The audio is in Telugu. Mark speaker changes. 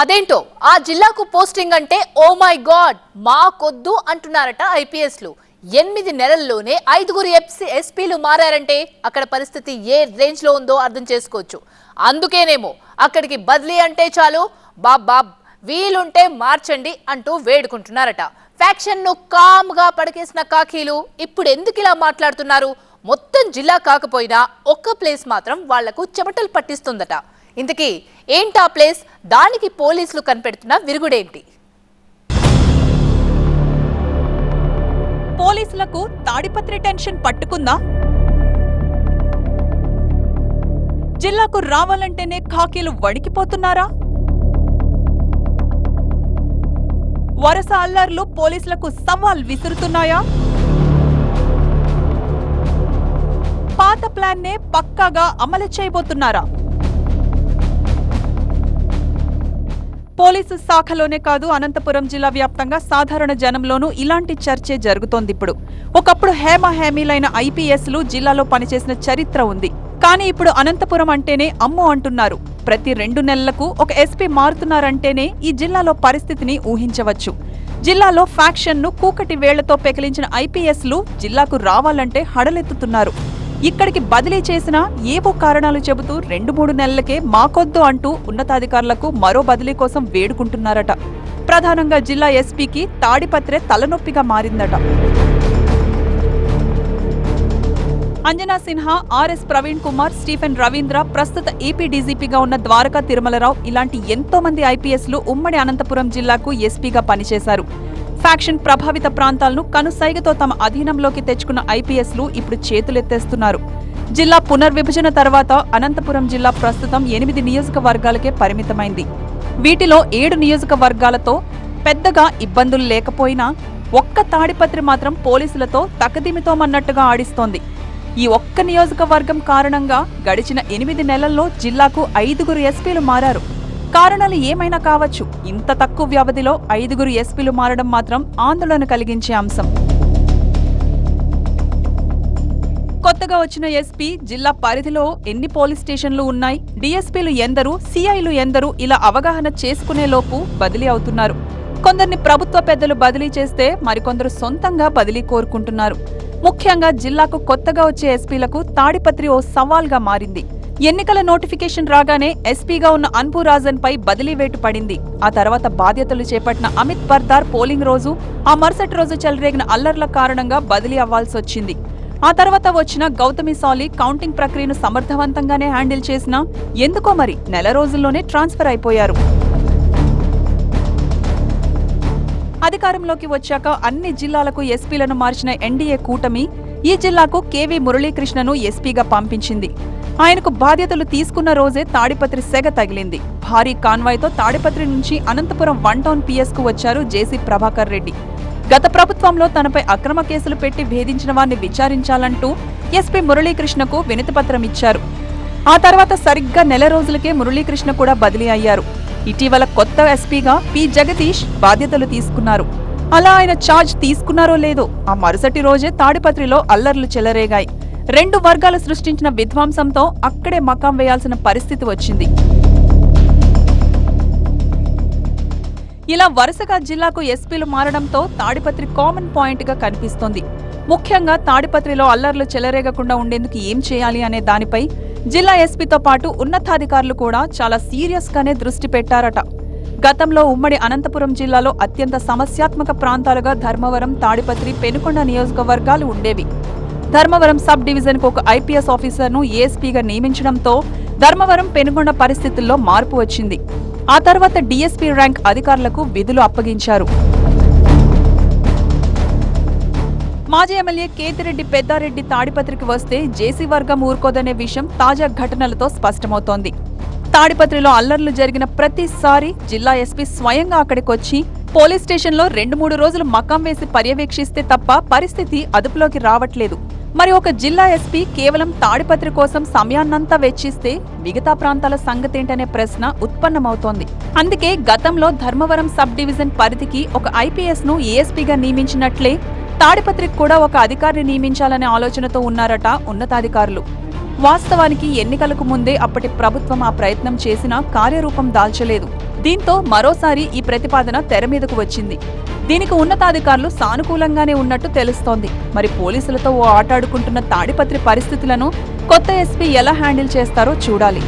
Speaker 1: అదేంటో? ఆ జిల్లాకు పోస్టింగ్ అంటే ఓ మై గాడ్ మాకొద్దు అంటున్నారట ఐపీఎస్లు. ఎనిమిది నెలల్లోనే ఐదుగురు ఎఫ్సి ఎస్పీలు మారారంటే అక్కడ పరిస్థితి ఏ రేంజ్లో ఉందో అర్థం చేసుకోవచ్చు. అందుకేనేమో అక్కడికి బదిలీ అంటే చాలు బాబ్బాబ్ వీలుంటే మార్చండి అంటూ వేడుకుంటున్నారట. ఫ్యాక్షన్ను పడకేసిన కాకీలు ఇప్పుడు ఎందుకు ఇలా మాట్లాడుతున్నారు? మొత్తం జిల్లా కాకపోయినా ఒక్క ప్లేస్ మాత్రం వాళ్ళకు చెమటలు పట్టిస్తుందట. ఇంతకీ ఏంటా ప్లేస్? దానికి పోలీసులు కనిపెడుతున్న విరుగుడేంటి?
Speaker 2: పోలీసులకు తాడిపత్రి టెన్షన్ పట్టుకుందా? జిల్లాకు రావాలంటేనే ఖాకీలు వణికిపోతున్నారా? వరుస అల్లర్లు పోలీసులకు సవాల్ విసురుతున్నాయా? పాత ప్లాన్నే పక్కాగా అమలు చేయబోతున్నారా? పోలీసు శాఖలోనే కాదు అనంతపురం జిల్లా వ్యాప్తంగా సాధారణ జనంలోనూ ఇలాంటి చర్చే జరుగుతోంది ఇప్పుడు. ఒకప్పుడు హేమ హేమీలైన ఐపీఎస్లు జిల్లాలో పనిచేసిన చరిత్ర ఉంది. కానీ ఇప్పుడు అనంతపురం అంటేనే అమ్మో అంటున్నారు. ప్రతి రెండు నెలలకు ఒక ఎస్పీ మారుతున్నారంటేనే ఈ జిల్లాలో పరిస్థితిని ఊహించవచ్చు. జిల్లాలో ఫ్యాక్షన్ను కూకటి వేళ్ళతో పెకిలించిన ఐపీఎస్లు జిల్లాకు రావాలంటే హడలెత్తుతున్నారు. ఇక్కడికి బదిలీ చేసినా ఏవో కారణాలు చెబుతూ రెండు మూడు నెలలకే మాకొద్దు అంటూ ఉన్నతాధికారులకు మరో బదిలీ కోసం వేడుకుంటున్నారట. ప్రధానంగా జిల్లా ఎస్పీకి తాడిపత్రే తలనొప్పిగా మారిందట. అంజనా సిన్హా ఆర్ఎస్ ప్రవీణ్ కుమార్ స్టీఫెన్ రవీంద్ర ప్రస్తుత ఏపీ డీజీపీగా ఉన్న ద్వారకా తిరుమలరావు ఇలాంటి ఎంతో మంది ఐపీఎస్లు ఉమ్మడి అనంతపురం జిల్లాకు ఎస్పీగా పనిచేశారు. ఫ్యాక్షన్ ప్రభావిత ప్రాంతాలను కనుసైగతో తమ అధీనంలోకి తెచ్చుకున్న ఐపీఎస్లు ఇప్పుడు చేతులెత్తేస్తున్నారు. జిల్లా పునర్విభజన తర్వాత అనంతపురం జిల్లా ప్రస్తుతం ఎనిమిది నియోజకవర్గాలకే పరిమితమైంది. వీటిలో ఏడు నియోజకవర్గాలతో పెద్దగా ఇబ్బందులు లేకపోయినా ఒక్క తాడిపత్రి మాత్రం పోలీసులతో తకదిమితోమన్నట్టుగా ఆడిస్తోంది. ఈ ఒక్క నియోజకవర్గం కారణంగా గడిచిన ఎనిమిది నెలల్లో జిల్లాకు ఐదుగురు ఎస్పీలు మారారు. కారణాలు ఏమైనా కావచ్చు? ఇంత తక్కువ వ్యవధిలో ఐదుగురు ఎస్పీలు మారడం మాత్రం ఆందోళన కలిగించే అంశం. కొత్తగా వచ్చిన ఎస్పీ జిల్లా పరిధిలో ఎన్ని పోలీస్ స్టేషన్లు ఉన్నాయి? డీఎస్పీలు ఎందరు? సిఐలు ఎందరు? ఇలా అవగాహన చేసుకునే లోపు బదిలీ అవుతున్నారు. కొందరిని ప్రభుత్వ పెద్దలు బదిలీ చేస్తే మరికొందరు సొంతంగా బదిలీ కోరుకుంటున్నారు. ముఖ్యంగా జిల్లాకు కొత్తగా వచ్చే ఎస్పీలకు తాడిపత్రి ఓ సవాల్గా మారింది. ఎన్నికల నోటిఫికేషన్ రాగానే ఎస్పీగా ఉన్న అన్పు రాజన్ పై బదిలీ వేటు పడింది. ఆ తర్వాత బాధ్యతలు చేపట్టిన అమిత్ బర్దార్ పోలింగ్ రోజు ఆ మరుసటి రోజు చెలరేగిన అల్లర్ల కారణంగా బదిలీ అవ్వాల్సి వచ్చింది. ఆ తర్వాత వచ్చిన గౌతమి సాలి కౌంటింగ్ ప్రక్రియను సమర్థవంతంగానే హ్యాండిల్ చేసినా ఎందుకో మరి నెల రోజుల్లోనే ట్రాన్స్ఫర్ అయిపోయారు. అధికారంలోకి వచ్చాక అన్ని జిల్లాలకు ఎస్పీలను మార్చిన ఎన్డీఏ కూటమి ఈ జిల్లాకు కేవీ మురళీకృష్ణను ఎస్పీగా పంపించింది. ఆయనకు బాధ్యతలు తీసుకున్న రోజే తాడిపత్రి సెగ తగిలింది. భారీ కాన్వాయ్తో తాడిపత్రి నుంచి అనంతపురం వన్ టౌన్ పిఎస్కు వచ్చారు జేసీ ప్రభాకర్ రెడ్డి. గత ప్రభుత్వంలో తనపై అక్రమ కేసులు పెట్టి భేదించిన వారిని విచారించాలంటూ ఎస్పీ మురళీకృష్ణకు వినతిపత్రం ఇచ్చారు. ఆ తర్వాత సరిగ్గా నెల రోజులకే మురళీకృష్ణ కూడా బదిలీ అయ్యారు. ఇటీవల కొత్త ఎస్పీగా పి జగదీష్ బాధ్యతలు తీసుకున్నారు. అలా ఆయన ఛార్జ్ తీసుకున్నారో లేదో ఆ మరుసటి రోజే తాడిపత్రిలో అల్లర్లు చెలరేగాయి. రెండు వర్గాలు సృష్టించిన విధ్వంసంతో అక్కడే మకాం వేయాల్సిన పరిస్థితి వచ్చింది. ఇలా వరుసగా జిల్లాకు ఎస్పీలు మారడంతో తాడిపత్రి కామన్ పాయింట్గా కనిపిస్తోంది. ముఖ్యంగా తాడిపత్రిలో అల్లర్లు చెలరేగకుండా ఉండేందుకు ఏం చేయాలి అనే దానిపై జిల్లా ఎస్పీతో పాటు ఉన్నతాధికారులు కూడా చాలా సీరియస్ గానే దృష్టి పెట్టారట. గతంలో ఉమ్మడి అనంతపురం జిల్లాలో అత్యంత సమస్యాత్మక ప్రాంతాలుగా ధర్మవరం తాడిపత్రి పెనుకొండ నియోజకవర్గాలు ఉండేవి. ధర్మవరం సబ్ డివిజన్కు ఒక ఐపీఎస్ ఆఫీసర్ను ఏఎస్పీగా నియమించడంతో ధర్మవరం పెనుగొండ పరిస్థితుల్లో మార్పు వచ్చింది. ఆ తర్వాత డీఎస్పీ ర్యాంక్ అధికారులకు విధులు అప్పగించారు. మాజీ ఎమ్మెల్యే కేతిరెడ్డి పెద్దారెడ్డి తాడిపత్రికి వస్తే జేసీ వర్గం ఊరుకోదనే విషయం తాజా ఘటనలతో స్పష్టమవుతోంది. తాడిపత్రిలో అల్లర్లు జరిగిన ప్రతిసారి జిల్లా ఎస్పీ స్వయంగా అక్కడికొచ్చి పోలీస్ స్టేషన్లో రెండు మూడు రోజులు మకాం వేసి పర్యవేక్షిస్తే తప్ప పరిస్థితి అదుపులోకి రావట్లేదు. మరి ఒక జిల్లా ఎస్పీ కేవలం తాడిపత్రి కోసం సమయాన్నంతా వెచ్చిస్తే మిగతా ప్రాంతాల సంగతేంటనే ప్రశ్న ఉత్పన్నమవుతోంది. అందుకే గతంలో ధర్మవరం సబ్ డివిజన్ పరిధికి ఒక ఐపీఎస్ను ఏఎస్పీగా నియమించినట్లే తాడిపత్రికి కూడా ఒక అధికారిని నియమించాలనే ఆలోచనతో ఉన్నారట ఉన్నతాధికారులు. వాస్తవానికి ఎన్నికలకు ముందే అప్పటి ప్రభుత్వం ఆ ప్రయత్నం చేసినా కార్యరూపం దాల్చలేదు. దీంతో మరోసారి ఈ ప్రతిపాదన తెర మీదకు వచ్చింది. దీనికి ఉన్నతాధికారులు సానుకూలంగానే ఉన్నట్టు తెలుస్తోంది. మరి పోలీసులతో ఓ ఆటాడుకుంటున్న తాడిపత్రి పరిస్థితులను కొత్త ఎస్పీ ఎలా హ్యాండిల్ చేస్తారో చూడాలి.